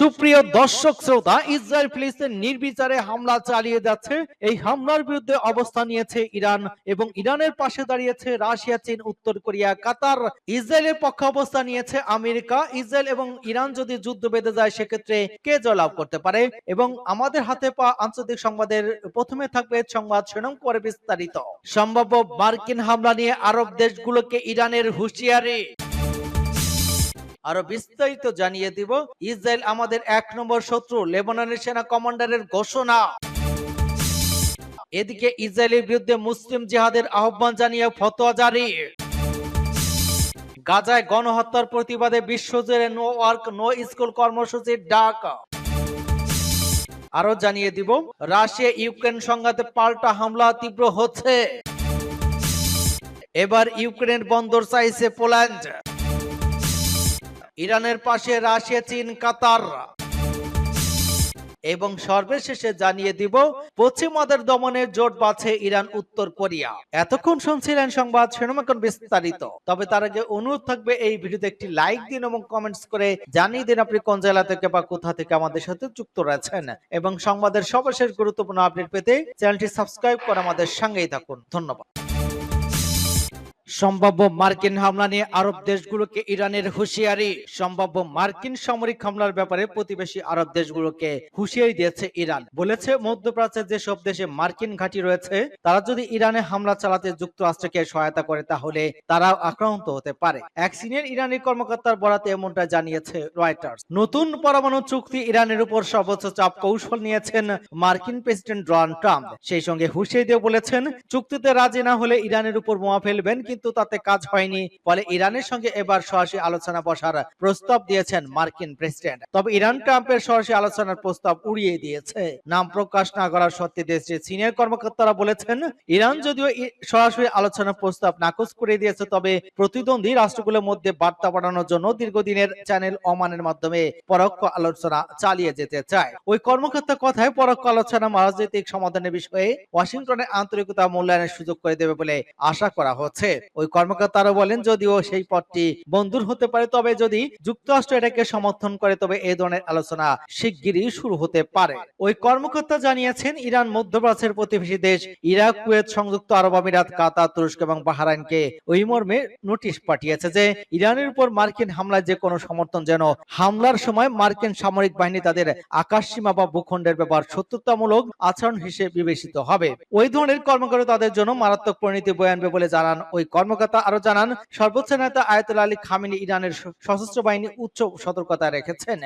সুপ্রিয় দর্শক শ্রোতা, ইসরায়েল ফিলিস্তিন নির্বিচারে হামলা চালিয়ে যাচ্ছে। এই হামলার বিরুদ্ধে অবস্থান নিয়েছে ইরান এবং ইরানের পাশে দাঁড়িয়েছে রাশিয়া, চীন, উত্তর কোরিয়া, কাতার। ইসরায়েলের পক্ষে অবস্থান নিয়েছে আমেরিকা। ইসরায়েল এবং ইরান যদি যুদ্ধ বেঁধে যায়, সেক্ষেত্রে কে জয়লাভ করতে পারে? এবং আমাদের হাতে পাওয়া আন্তর্জাতিক সংবাদের প্রথমে থাকবে সংবাদ শিরোনাম করে বিস্তারিত। সম্ভাব্য মার্কিন হামলা নিয়ে আরব দেশগুলোকে ইরানের হুঁশিয়ারি। আরও বিস্তারিত জানিয়ে দিব। ইসরায়েল আমাদের এক নম্বর শত্রু, লেবাননের সেনা কমান্ডারের ঘোষণা। এদিকে ইসরায়েলের বিরুদ্ধে মুসলিম জিহাদের আহ্বান জানিয়ে ফতোয়া জারি। গাজায় গণহত্যার প্রতিবাদে বিশ্বজুড়ে নো ওয়ার্ক, নো স্কুল কর্মসূচির ডাক। আরও জানিয়ে দিব, রাশিয়া ইউক্রেন সংঘাতে পাল্টা হামলা তীব্র হচ্ছে। এবার ইউক্রেনের বন্দর চাইছে পোল্যান্ড। ইরানের পাশে রাশিয়া, চীন, কাতার। এবং সর্বশেষে জানিয়ে দিব পশ্চিমাদের দমনের জোট বাছে ইরান, উত্তর কোরিয়া। এতক্ষণ শুনছিলেন সংবাদ শিরোনামকন বিস্তারিত। তবে তার আগে অনুরোধ থাকবে, এই ভিডিওতে একটি লাইক দিন এবং কমেন্টস করে জানিয়ে দিন আপনি কোন জেলা থেকে বা কোথা থেকে আমাদের সাথে যুক্ত রয়েছেন। এবং সংবাদের সর্বশেষ গুরুত্বপূর্ণ আপডেট পেতে চ্যানেলটি সাবস্ক্রাইব করে আমাদের সঙ্গেই থাকুন। ধন্যবাদ। সম্ভাব্য মার্কিন হামলা নিয়ে আরব দেশগুলোকে ইরানের হুঁশিয়ারি। সম্ভাব্য মার্কিন সামরিক হামলার ব্যাপারে প্রতিবেশী আরব দেশগুলোকে হুঁশিয়ারি দিয়েছে ইরান। বলেছে, মধ্যপ্রাচ্যের যেসব দেশে মার্কিন ঘাঁটি রয়েছে, তারা যদি ইরানে হামলা চালাতে যুক্তরাষ্ট্রকে সহায়তা করে, তাহলে তারাও আক্রান্ত হতে পারে। এক সিনিয়র ইরানি কর্মকর্তার বরাতে এমনটা জানিয়েছে রয়টার্স। নতুন পরমাণু চুক্তি ইরানের উপর সর্বোচ্চ চাপ কৌশল নিয়েছেন মার্কিন প্রেসিডেন্ট ডোনাল্ড ট্রাম্প। সেই সঙ্গে হুঁশিয়ারি দিয়ে বলেছেন, চুক্তিতে রাজি না হলে ইরানের উপর বোমা ফেলবেন, কিন্তু তাতে কাজ হয়নি। ফলে ইরানের সঙ্গে এবার সরাসরি আলোচনা বসার প্রস্তাব দিয়েছেন মার্কিন প্রেসিডেন্ট। তবে ইরান ট্রাম্পের সরাসরি আলোচনার প্রস্তাব উড়িয়ে দিয়েছে। নাম প্রকাশ না করার সত্ত্বে দেশটির সিনিয়র কর্মকর্তারা বলেছেন, ইরান যদিও সরাসরি আলোচনার প্রস্তাব নাকচ করে দিয়েছে, তবে প্রতিদ্বন্দ্বী রাষ্ট্রগুলোর মধ্যে বার্তা পাঠানোর জন্য দীর্ঘদিনের চ্যানেল অমানের মাধ্যমে পরোক্ষ আলোচনা চালিয়ে যেতে চায়। ওই কর্মকর্তার কথায় পরোক্ষ আলোচনা রাজনৈতিক সমাধানের বিষয়ে ওয়াশিংটনের আন্তরিকতা মূল্যায়নের সুযোগ করে দেবে বলে আশা করা হচ্ছে। ওই কর্মকর্তা আরও বলেন, যদিও সেই পথটি বন্ধুর হতে পারে, তবে যদি যুক্তরাষ্ট্র এটাকে সমর্থন করে, তবে এই ধরনের আলোচনা শিগগিরই শুরু হতে পারে। ওই কর্মকর্তা জানিয়েছেন, ইরান, মধ্যপ্রাচ্যের প্রতিবেশী দেশ ইরাক, কুয়েত, সংযুক্ত আরব আমিরাত, কাতার, তুরস্ক এবং বাহরাইনকে ওই মর্মে নোটিশ পাঠিয়েছে যে, ইরানের উপর মার্কিন হামলায় যে কোনো সমর্থন যেন হামলার সময় মার্কিন সামরিক বাহিনী তাদের আকাশ সীমা বা ভূখণ্ডের ব্যাপার শত্রুতামূলক আচরণ হিসেবে বিবেচিত হবে। ওই ধরনের কর্মকর্তা তাদের জন্য মারাত্মক পরিণতি বয়ে আনবে বলে জানান ওই কর্মকর্তা আরও জানান সর্বোচ্চ নেতা আয়তুল আলী খামিনি ইরানের সশস্ত্র বাহিনী উচ্চ সতর্কতা রেখেছেন।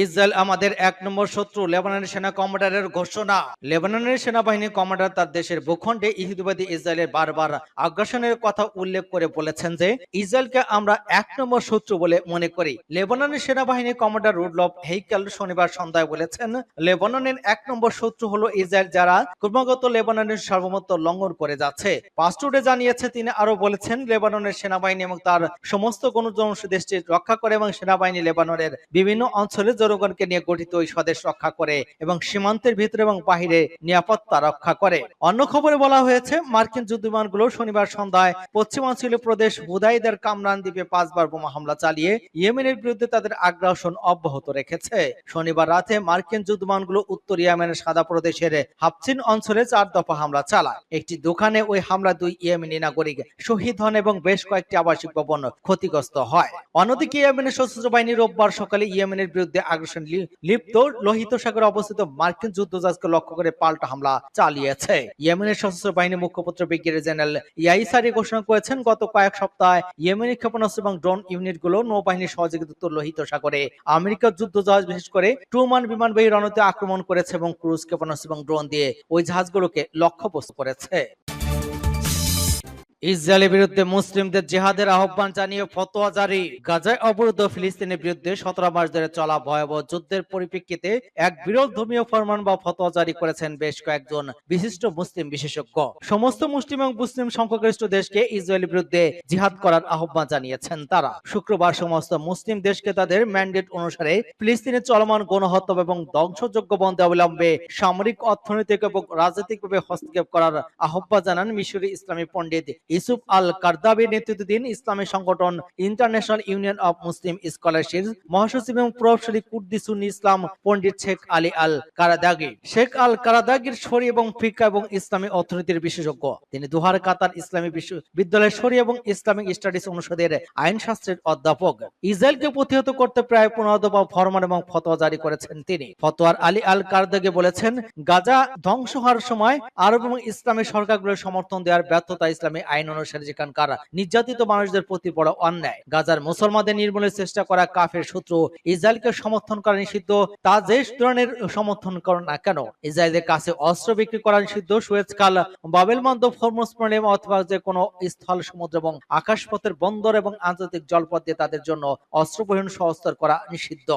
ইসরায়েল আমাদের এক নম্বর শত্রু, লেবাননের সেনা কমান্ডারের ঘোষণা। লেবাননের সেনাবাহিনী কমান্ডার তার দেশের ভূখণ্ডে ইহুদিবাদী ইসরায়েলের বারবার আগ্রাসনের কথা উল্লেখ করে বলেছেন যে, ইসরায়েলকে আমরা এক নম্বর শত্রু বলে মনে করি। লেবাননের সেনাবাহিনী কমান্ডার রুডলফ হেইকেল শনিবার সন্ধ্যায় বলেছেন, লেবাননের এক নম্বর শত্রু হলো ইসরায়েল যারা ক্রমাগত লেবাননের সার্বভৌমত্ব লঙ্ঘন করে যাচ্ছে। পাস্টুডে জানিয়েছে তিনি আরও বলেছেন, লেবাননের সেনাবাহিনী এবং তার সমস্ত গণতন্ত্র দেশটি রক্ষা করে এবং সেনাবাহিনী লেবাননের বিভিন্ন অঞ্চলে জনগণকে নিয়ে গঠিত ওই স্বদেশ রক্ষা করে এবং সীমান্তের ভিতরে এবং বাহিরে নিরাপত্তা রক্ষা করে। অন্য খবরে বলা হয়েছে, মার্কিন যুদ্ধবিমানগুলো শনিবার সন্ধ্যায় পশ্চিমাঞ্চলীয় প্রদেশ হুদাইদের কামরান দ্বীপে পাঁচবার বোমা হামলা চালিয়ে ইয়েমেনের বিরুদ্ধে তাদের আগ্রাসন অব্যাহত রেখেছে। শনিবার রাতে মার্কিন যুদ্ধবিমানগুলো উত্তর ইয়েমেনের সাদা প্রদেশের হাফচিন অঞ্চলে চার দফা হামলা চালায়। একটি দোকানে ওই হামলা দুই ইয়েমেনি নাগরিক শহীদ হন এবং বেশ কয়েকটি আবাসিক ভবন ক্ষতিগ্রস্ত হয়। অন্যদিকে ইয়েমেনের সশস্ত্র বাহিনী রোববার সকালে ইয়েমেনের বিরুদ্ধে আগ্রাসন লিপ্ত লোহিত সাগরে অবস্থিত মার্কিন যুদ্ধজাহাজকে লক্ষ্য করে পাল্টা হামলা চালিয়েছে। ইয়েমেনের সশস্ত্র বাহিনী মুখপাত্র ব্রিগেডিয়ার জেনারেল ইয়াইসারি ঘোষণা করেছেন, গত কয়েক সপ্তাহে ইয়েমেনি ক্ষেপণাস্ত্র এবং ড্রোন ইউনিটগুলো নৌবাহিনীর সহযোগিতা লোহিত সাগরে। আমেরিকার যুদ্ধজাহাজ, বিশেষ করে ট্রুমান বিমানবাহী রণতে আক্রমণ করেছে এবং ক্রুজ ক্ষেপণাস্ত্র এবং ড্রোন দিয়ে ওই জাহাজগুলোকে লক্ষ্যবস্তু করেছে। ইসরায়েলের বিরুদ্ধে মুসলিমদের জেহাদের আহ্বান জানিয়ে ফতোয়া জারি। গাজায় অবরুদ্ধ ফিলিস্তিনের বিরুদ্ধে সতেরো মাস ধরে চলা ভয়াবহ যুদ্ধের পরিপ্রেক্ষিতে এক বিরল ধর্মীয় ফরমান বা ফতোয়া জারি করেছেন বেশ কয়েকজন বিশিষ্ট মুসলিম বিশেষজ্ঞ। সমস্ত মুসলিম এবং মুসলিম সংখ্যাগরিষ্ঠ দেশকে ইসরায়েলের বিরুদ্ধে জিহাদ করার আহ্বান জানিয়েছেন তারা। শুক্রবার সমস্ত মুসলিম দেশকে তাদের ম্যান্ডেট অনুসারে ফিলিস্তিনের চলমান গণহত্যা এবং ধ্বংসযোগ্য বন্ধে অবিলম্বে সামরিক, অর্থনৈতিক এবং রাজনৈতিকভাবে হস্তক্ষেপ করার আহ্বান জানান মিশরি ইসলামী পণ্ডিত ইসুফ আল কারদাবি নেতৃত্বাধীন ইসলামী সংগঠন international union of Muslim scholarship, মহাসচিব এবং প্রভাবশালী কুর্দি সুন্নি ইসলাম পণ্ডিত শেখ আলী আল কারাদাগি শেখ আল কারাদাগির শরী এবং ফিকা এবং ইসলামী অর্থনীতির বিশেষজ্ঞ। তিনি দুহার কাতার ইসলামী বিশ্ববিদ্যালয়ের শরী এবং ইসলামিক স্টাডিজ অনুষদের আইনশাস্ত্রের অধ্যাপক। ইসরায়েলকে প্রতিহত করতে প্রায় পনেরো দফা ফরমান এবং ফতোয়া জারি করেছেন তিনি। ফতোয়ার আলী আল কারদাগে বলেছেন, গাজা ধ্বংস হওয়ার সময় আরব এবং ইসলামী সরকারগুলোর সমর্থন দেওয়ার ব্যর্থতা ইসলামী আইন অনুসারে যেখানকার নির্যাতিত মানুষদের প্রতি বড় অন্যায়। গাজার মুসলমানদের নির্মূলের চেষ্টা করা কাফের শত্রু ইসরায়েলকে সমর্থন করা নিষিদ্ধ, তা যে ধরনের সমর্থন করে না কেন? ইসরায়েলের কাছে অস্ত্র বিক্রি করা নিষিদ্ধ সুয়েজ খাল বাবেল মন্দ ফরমোস প্রণালী অথবা যে কোনো স্থল সমুদ্র এবং আকাশপথের বন্দর এবং আন্তর্জাতিক জলপথ দিয়ে তাদের জন্য অস্ত্র পরিবহন সহস্তর করা নিষিদ্ধ।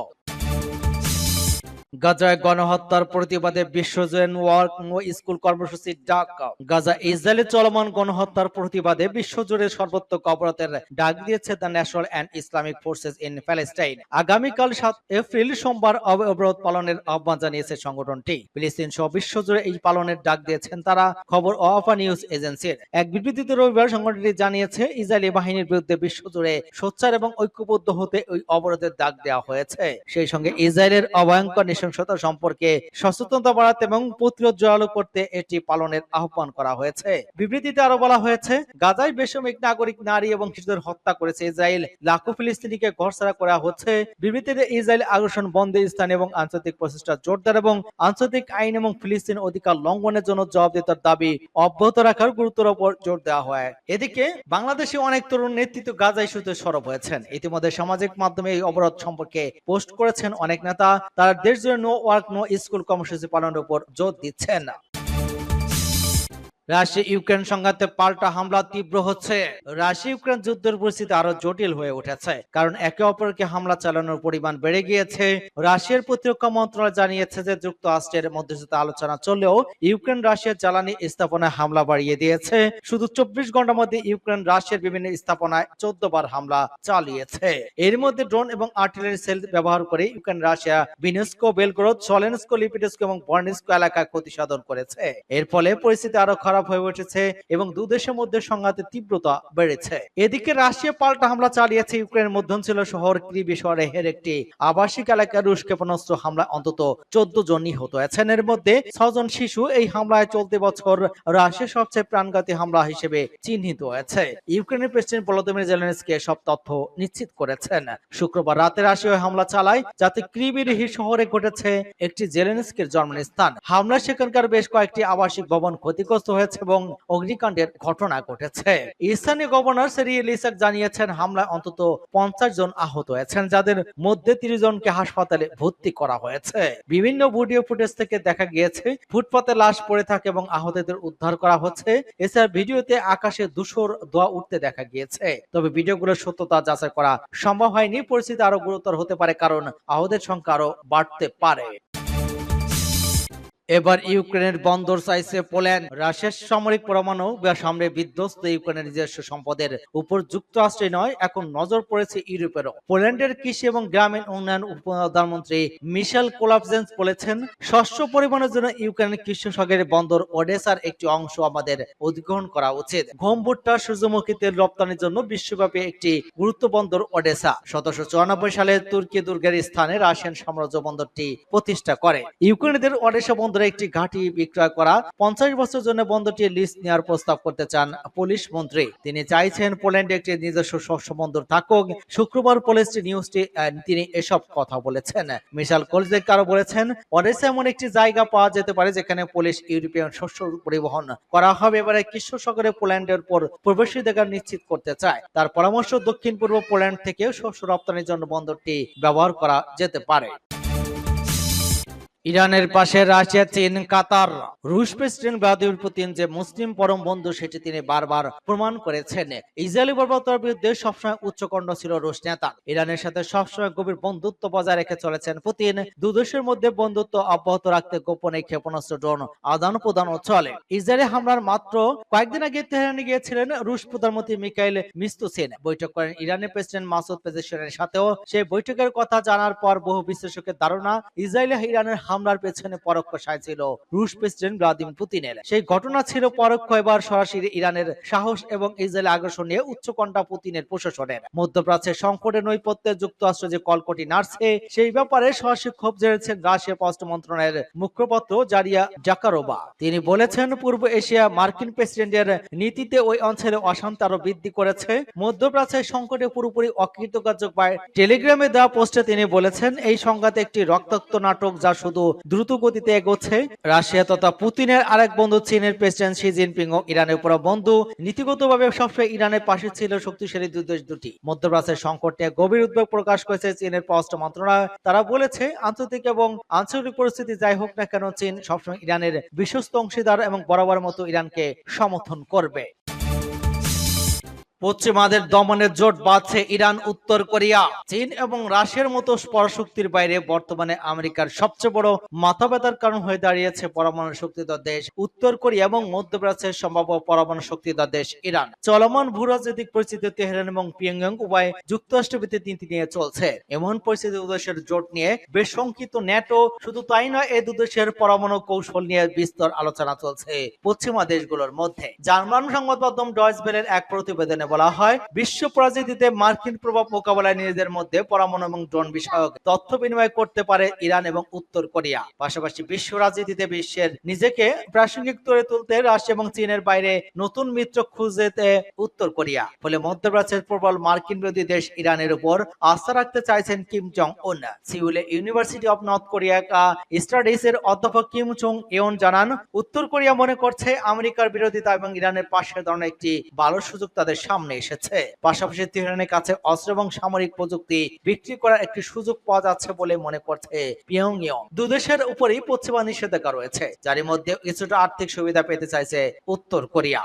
গাজায় গণহত্যার প্রতিবাদে বিশ্বজুড়ে ওয়ার্ক ও স্কুল কর্মসূচি ডাক গাজা ইসরায়েলে চলমান গণহত্যার প্রতিবাদে বিশ্বজুড়ে সর্বোত্তক অবরোধের ডাক দিয়েছে the national and Islamic forces in Palestine. আগামীকাল সাত এপ্রিল সোমবার অবরোধ পালনের আহ্বান জানিয়েছে সংগঠনটি। ফিলিস্তিন সহ বিশ্বজুড়ে এই পালনের ডাক দিয়েছেন তারা, খবর অফা নিউজ এজেন্সির। এক বিবৃতিতে রবিবার সংগঠনটি জানিয়েছে, ইসরায়েলি বাহিনীর বিরুদ্ধে বিশ্বজুড়ে সোচ্চার এবং ঐক্যবদ্ধ হতে ওই অবরোধের ডাক দেওয়া হয়েছে। সেই সঙ্গে ইসরায়েলের অভয়ঙ্কর নৃশংসতা সম্পর্কে সচেতনতা বাড়াতে এবং প্রতিরোধ জোরালো করতে এটি পালনের আহ্বান করা হয়েছে। বিবৃতিতে আরও বলা হয়েছে, গাজায় বেসামরিক নাগরিক, নারী এবং শিশুদের হত্যা করেছে ইসরায়েল। লাখো ফিলিস্তিনিকে ঘরছাড়া করা হচ্ছে। বিবৃতিতে ইসরায়েল আগ্রাসন বন্ধে স্থান এবং আন্তর্জাতিক প্রচেষ্টা জোরদার এবং আন্তর্জাতিক আইন এবং ফিলিস্তিন অধিকার লঙ্ঘনের জন্য জবাবদিহিতার দাবি অব্যাহত রাখার গুরুত্বের উপর জোর দেওয়া হয়। এদিকে বাংলাদেশে অনেক তরুণ নেতৃত্ব গাজা ইস্যুতে সরব হয়েছেন। ইতিমধ্যে সামাজিক মাধ্যমে এই অবরোধ সম্পর্কে পোস্ট করেছেন অনেক নেতা। তারা দেশ জুড়ে নো ওয়ার্ক নো স্কুল কর্মসূচি পালনের উপর জোর দিচ্ছেন রাশিয়া ইউক্রেন সংঘাতে পাল্টা হামলা তীব্র হচ্ছে। রাশিয়া ইউক্রেন যুদ্ধের পরিস্থিতি আরও জটিল হয়ে উঠেছে, কারণ একে অপরকে হামলা চালানোর পরিমাণ বেড়ে গিয়েছে। রাশিয়ার প্রতিরক্ষা মন্ত্রণালয় জানিয়েছে যে, যুক্তরাষ্ট্রের মধ্যস্থতা আলোচনা চললেও ইউক্রেন রাশিয়ার জ্বালানি স্থাপনায় হামলা বাড়িয়ে দিয়েছে। শুধু চব্বিশ ঘণ্টার মধ্যে ইউক্রেন রাশিয়ার বিভিন্ন স্থাপনায় চোদ্দ বার হামলা চালিয়েছে। এর মধ্যে ড্রোন এবং আর্টিলারি সেল ব্যবহার করে ইউক্রেন রাশিয়া বিনেস্কো, বেলগ্রোদ, সলেনস্কো, লিপিডেস্কো এবং বর্নিস্কো এলাকায় ক্ষতি সাধন করেছে। এর ফলে পরিস্থিতি আরও খারাপ হয়ে উঠেছে এবং দু দেশের মধ্যে সংঘাতের তীব্রতা বেড়েছে। এদিকে রাশিয়া পাল্টা হামলা চালিয়েছে ইউক্রেনের মধ্যঞ্চল শহর ক্রিবি শহরের একটি আবাসিক এলাকায় রুশ ক্ষেপণাস্ত্র হামলায় অন্তত চোদ্দ জন নিহত হয়েছেন। এর মধ্যে ছজন শিশু এই হামলায় চলতি বছর রাশিয়ার সবচেয়ে প্রাণঘাতী হামলা হিসেবে চিহ্নিত হয়েছে। ইউক্রেনের প্রেসিডেন্ট ভলোদিমির জেলেনস্কি সব তথ্য নিশ্চিত করেছেন। শুক্রবার রাতে রাশিয়া হামলা চালায়, যাতে ক্রিবির শহরে ঘটেছে একটি জেলেনস্কির জন্মস্থান। হামলা সেখানকার বেশ কয়েকটি আবাসিক ভবন ক্ষতিগ্রস্ত হয়েছে। এবং অগ্নিকাণ্ডের ঘটনা ঘটেছে। স্থানীয় গভর্নর সেরিয়েল ইসাক জানিয়েছেন, হামলায় অন্তত পঞ্চাশ জন আহত হয়েছেন, যাদের মধ্যে তিরিশ জনকে হাসপাতালে ভর্তি করা হয়েছে। বিভিন্ন ভিডিও ফুটেজ থেকে দেখা গিয়েছে, ফুটপাতে লাশ পড়ে থাকে এবং আহতদের উদ্ধার করা হচ্ছে। এছাড়া ভিডিওতে আকাশে ধূসর ধোয়া উঠতে দেখা গিয়েছে। তবে ভিডিওগুলোর সত্যতা যাচাই করা সম্ভব হয়নি, পরিস্থিতি আরও গুরুতর হতে পারে, কারণ আহতের সংখ্যা আরও বাড়তে পারে। এবার ইউক্রেনের বন্দর চাইছে পোল্যান্ড। রাশিয়ার সামরিক পরমাণু সামনে বিধ্বস্ত ইউক্রেনের নিজস্ব সম্পদের উপর যুক্তরাষ্ট্রে নয়, এখন নজর পড়েছে ইউরোপেরও। পোল্যান্ডের কৃষি এবং গ্রামীণ উন্নয়ন উপপ্রধানমন্ত্রী মিশেল কোলাপজেন্স বলেছেন, শস্য পরিবহনের জন্য ইউক্রেনের সাগরের বন্দর ওডেসার একটি অংশ আমাদের অধিগ্রহণ করা উচিত। গম ভুট্টা, সূর্যমুখী তেল রপ্তানির জন্য বিশ্বব্যাপী একটি গুরুত্ব বন্দর ওডেসা। সতেরোশো চুরানব্বই সালে তুর্কি দুর্গের স্থানে রাশিয়ান সাম্রাজ্য বন্দরটি প্রতিষ্ঠা করে। ইউক্রেনীদের ওডেসা বন্দরে একটি ঘাঁটি বিক্রয় করা পঞ্চাশ বছর জন্য বন্দরটি লিস্ট নেওয়ার প্রস্তাব করতে চান পুলিশ মন্ত্রী। তিনি চাইছেন পোল্যান্ডে একটি নিজস্ব শস্য বন্দর থাকুক। শুক্রবার পুলিশ নিউজটি তিনি এসব কথা বলেছেন। মিশাল কলজেক আরও বলেছেন ওডেসা এমন একটি জায়গা পাওয়া যেতে পারে যেখানে পুলিশ ইউরোপিয়ান শস্য পরিবহন করা হবে। এবারে কৃষ্ণ সাগরে পোল্যান্ডের উপর প্রবেশাধিকার নিশ্চিত করতে চায়। তার পরামর্শ দক্ষিণ পূর্ব পোল্যান্ড থেকেও শস্য রপ্তানির জন্য বন্দরটি ব্যবহার করা যেতে পারে। ইরানের পাশে রাশিয়া, চীন, কাতার। রুশ প্রেসিডেন্ট ভ্লাদিমির পুতিন যে মুসলিম পরম বন্ধু, সেটি তিনি বারবার প্রমাণ করেছেন। ইসরায়েলি বর্বরতার বিরুদ্ধে সবসময় উচ্চকণ্ঠ ছিল রুশ নেতা। ইরানের সাথে সবসময় গভীর বন্ধুত্ব বজায় রেখে চলেছেন পুতিন। দুদেশের মধ্যে বন্ধুত্ব অব্যাহত রাখতে গোপনে ক্ষেপণাস্ত্র, ড্রোন, আদান প্রদানও চলে। ইসরায়েলি হামলার মাত্র কয়েকদিন আগে তেহরানে গিয়েছিলেন রুশ প্রধানমন্ত্রী মিকাইল মিস্তুসিন। বৈঠক করেন ইরানের প্রেসিডেন্ট মাসুদ পেজেশনের সাথেও। সেই বৈঠকের কথা জানার পর বহু বিশ্লেষকের ধারণা, ইসরায়েল ইরানের হামলার পেছনে পরোক্ষ সায় ছিল। রুশ প্রেসিডেন্ট ভ্লাদিমির পুতিনের। সেই ঘটনা ছিল পরোক্ষ এবার সরাসরি ইরানের সাহস এবং ইসরায়েল আগ্রাসন নিয়ে উচ্চকণ্ঠা পুতিনের প্রশাসনের। মধ্যপ্রাচ্যের সংকটের নৈপথ্যে যুক্তরাষ্ট্র যে কলকটি নাড়ছে, সেই ব্যাপারে সরাসরি ক্ষোভ জেরেছেন রাশিয়া পররাষ্ট্র মন্ত্রণালয়ের মুখপাত্র জারিয়া জাকারোবা তিনি বলেছেন, পূর্ব এশিয়া মার্কিন প্রেসিডেন্টের নীতিতে ওই অঞ্চলে অশান্তি আরও বৃদ্ধি করেছে। মধ্যপ্রাচ্যের সংকটে পুরোপুরি অকৃতকার্য পায় টেলিগ্রামে দেওয়া পোস্টে তিনি বলেছেন, এই সংঘাত একটি রক্তাক্ত নাটক যা শুধু দ্রুত গতিতে এগোচ্ছে। রাশিয়া তথা পুতিনের আরেক বন্ধু চীনের প্রেসিডেন্ট শি জিনপিং ও ইরানের উপর বন্ধু। নীতিগতভাবে সবসময় ইরানের পাশে ছিল শক্তিশালী দুই দেশ দুটি। মধ্যপ্রাচ্যের সংকট নিয়ে গভীর উদ্বেগ প্রকাশ করেছে চীনের পররাষ্ট্র মন্ত্রণালয়। তারা বলেছে, আন্তর্জাতিক এবং আঞ্চলিক পরিস্থিতি যাই হোক না কেন, চীন সবসময় ইরানের বিশ্বস্ত অংশীদার এবং বরাবর মতো ইরানকে সমর্থন করবে। পশ্চিমাদের দমনের জোট বাঁধছে ইরান উত্তর কোরিয়া। চীন এবং রাশিয়ার মতো পরশক্তির বাইরে বর্তমানে আমেরিকার সবচেয়ে বড় মাথা ব্যথার কারণ হয়ে দাঁড়িয়েছে পরমাণু শক্তিধর দেশ, উত্তর কোরিয়া এবং মধ্যপ্রাচ্যের সম্ভাব্য পরমাণু শক্তিধর দেশ ইরান। চলমান ভূরাজনৈতিক পরিস্থিতি তেহরান এবং পিয়ংইয়ং উভয় যুক্তরাষ্ট্র ভিত্তিক নীতি নিয়ে চলছে। এমন পরিস্থিতি দুদেশের জোট নিয়ে বেশ শঙ্কিত ন্যাটো শুধু তাই নয় এই দুদেশের পরমাণু কৌশল নিয়ে বিস্তর আলোচনা চলছে পশ্চিমা দেশগুলোর মধ্যে। জার্মান সংবাদ মাধ্যম ডয়েস বেলের এক প্রতিবেদনে বলা হয়, বিশ্ব পরাজনীতিতে মার্কিন প্রভাব মোকাবেলায় নিজেদের মধ্যে পরমাণু এবং ড্রোন বিষয়ক তথ্য বিনিময় করতে পারে ইরান এবং উত্তর কোরিয়া। পাশাপাশি বিশ্ব রাজনীতিতে বিশ্বের নিজেকে প্রাসঙ্গিক করে তুলতে রাশিয়া এবং চীনের বাইরে নতুন মিত্র খুঁজতে উত্তর কোরিয়া। ফলে মধ্যপ্রাচ্যের প্রবল মার্কিন বিরোধী দেশ ইরানের উপর আস্থা রাখতে চাইছেন Kim Jong Un সিউলে university of North Korea studies এর অধ্যাপক কিম চং ইয়ন জানান, উত্তর কোরিয়া মনে করছে আমেরিকার বিরোধিতা এবং ইরানের পাশে দাঁড়ানোর একটি ভালো সুযোগ তাদের সামনে এসেছে। পাশাপাশি তেহরানের কাছে অস্ত্র এবং সামরিক প্রযুক্তি বিক্রি করার একটি সুযোগ পাওয়া যাচ্ছে বলে মনে করছে পিয়ংইয়ং। দুদেশের উপরেই পশ্চিমা নিষেধাজ্ঞা রয়েছে যার মধ্যে কিছুটা আর্থিক সুবিধা পেতে চাইছে উত্তর কোরিয়া।